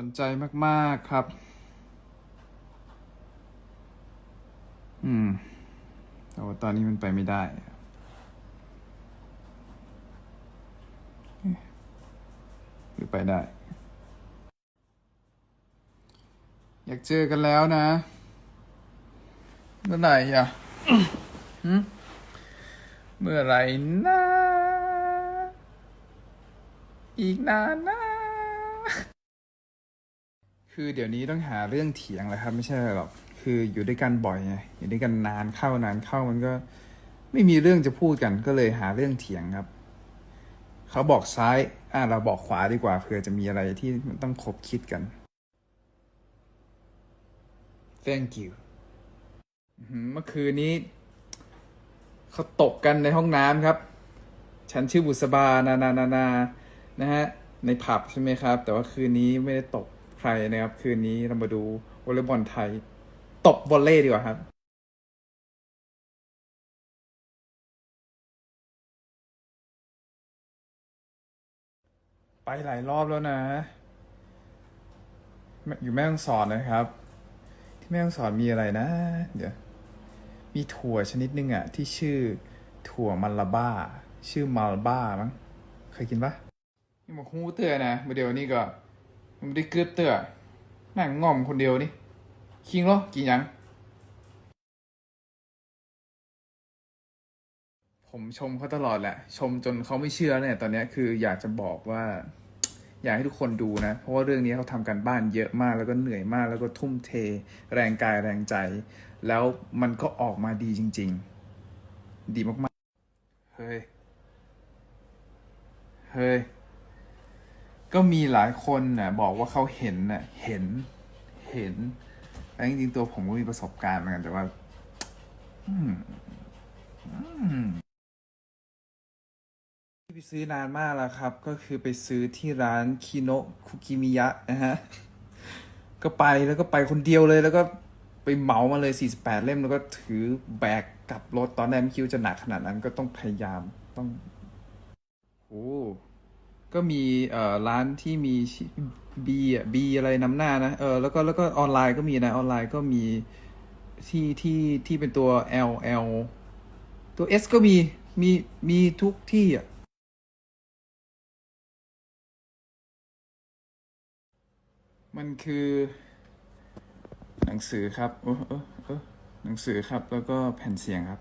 สนใจมากๆครับ อืม แต่ว่าตอนนี้มันไปไม่ได้ หรือไปได้ อยากเจอกันแล้วนะเมื่อไหร่อะเมื่อไหร่นะ อีกนานนะ คือเดี๋ยวนี้ต้องหาเรื่องเถียงแหละครับ ไม่ใช่หรอกคืออยู่ด้วยกันบ่อยไงอยู่ด้วยกันนานเข้านานเข้ามันก็ ไม่มีเรื่องจะพูดกันก็เลยหาเรื่องเถียงครับ เขาบอกซ้ายอ่าเราบอกขวาดีกว่าเผื่อจะมีอะไรที่มันต้องคบคิดกัน thank you เมื่อคืนนี้ เขาตกกันในห้องน้ำครับ ฉันชื่อบุษบา นานานานานะฮะ ในผับใช่ไหมครับ แต่ว่าคืนนี้ไม่ได้ตก ครนะครับ คืนนี้เรามาดูวอลเลย์บอลไทย ตบวอลเล่ดีกว่าครับไปหลายรอบแล้วนะ อยู่แม่ฮ่องสอนนะครับ ที่แม่ฮ่องสอนมีอะไรนะ เดี๋ยว มีถั่วชนิดหนึงอะ ที่ชื่อถั่วมัลลาบ้า ชื่อมัลบ้ามั้งเคยกินปะนี่มาคูเตือนะมาเดี๋ยวนี้ก็ มันได้เกือบเตือนั่งง่อมคนเดียวนี่คิงเหรอกินยัง ผมชมเขาตลอดแหละ ชมจนเขาไม่เชื่อเนี่ย ตอนนี้คืออยากจะบอกว่า อยากให้ทุกคนดูนะ เพราะว่าเรื่องนี้เขาทำกันบ้านเยอะมากแล้วก็เหนื่อยมากแล้วก็ทุ่มเท แรงกายแรงใจ แล้วมันก็ออกมาดีจริง ๆ ดีมากๆ เฮ้ย เฮ้ย ก็มีหลายคนน่ะบอกว่าเขาเห็นน่ะเห็นเห็นแต่จริงๆตัวผมก็มีประสบการณ์เหมือนกันแต่ว่า อืมอืมที่ไปซื้อนานมากแล้วครับ ก็คือไปซื้อที่ร้านคิโนะคุกิมิยะนะฮะ ก็ไปแล้วก็ไปคนเดียวเลยแล้วก็ไปเหมามาเลย 48 เล่มแล้วก็ถือแบกกลับรถตอนแรกไม่คิดว่าจะหนักขนาดนั้นก็ต้องพยายามต้องโอ้ ก็มีเอ่อร้านที่มีบีอะบีอะไรนำหน้านะเออแล้วก็แล้วก็ออนไลน์ก็มีนะออนไลน์ก็มีที่ที่ที่เป็นตัว L L ตัว S ก็มีมีมีทุกที่อะมันคือ หนังสือครับเออเออเออหนังสือครับแล้วก็แผ่นเสียงครับ